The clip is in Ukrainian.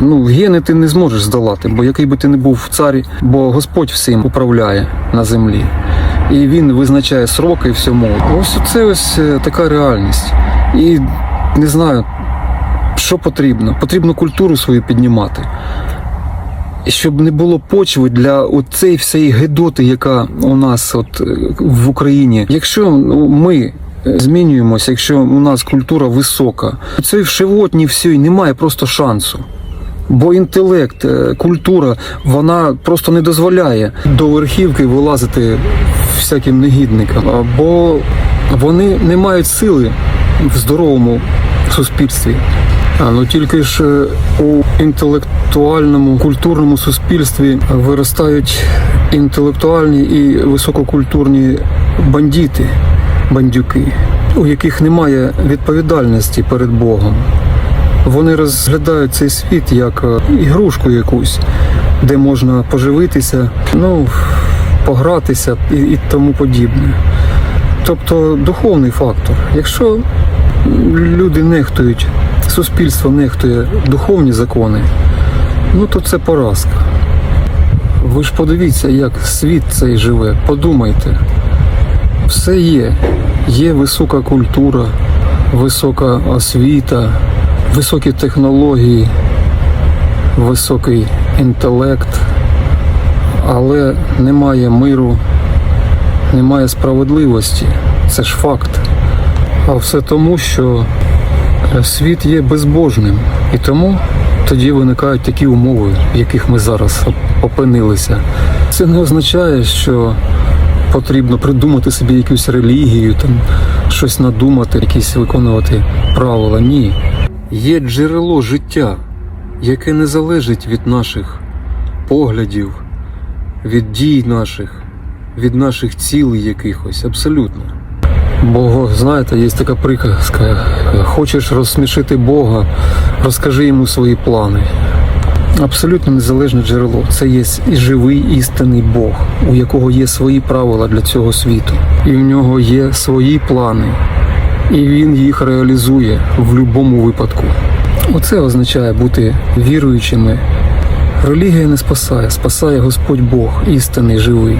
Ну, гени ти не зможеш здолати, бо який би ти не був в цар, бо Господь всім управляє на землі. І він визначає сроки і всьому. Ось це ось е, така реальність. І не знаю, що потрібно. Потрібно культуру свою піднімати. Щоб не було почви для цієї всієї гедоти, яка у нас от е, в Україні. Якщо ну, ми е, змінюємося, якщо у нас культура висока, цієї вшивотні всієї немає просто шансу. Бо інтелект, е, культура, вона просто не дозволяє до верхівки вилазити всяким негідникам, бо вони не мають сили в здоровому суспільстві. А ну тільки ж е, у інтелектуальному культурному суспільстві виростають інтелектуальні і висококультурні бандити, бандюки, у яких немає відповідальності перед Богом. Вони розглядають цей світ як е, ігрушку якусь, де можна поживитися, ну, погратися і, і тому подібне. Тобто духовний фактор. Якщо люди нехтують, суспільство нехтує духовні закони, ну то це поразка. Ви ж подивіться, як світ цей живе, подумайте. Все є. Є висока культура, висока освіта, високі технології, високий інтелект, але немає миру, немає справедливості. Це ж факт. А все тому, що е, світ є безбожним. І тому тоді виникають такі умови, в яких ми зараз опинилися. Це не означає, що потрібно придумати собі якусь релігію, там щось надумати, якісь виконувати правила. Ні. Є джерело життя, яке не залежить від наших поглядів, від дій наших, від наших цілей якихось. Абсолютно. Бо, знаєте, є така приказка: хочеш розсмішити Бога, розкажи йому свої плани. Абсолютно незалежне джерело. Це є живий істинний Бог, у якого є свої правила для цього світу. І в нього є свої плани. І він їх реалізує в будь-якому випадку. Оце означає бути віруючими. Релігія не спасає, спасає Господь Бог, істинний живий.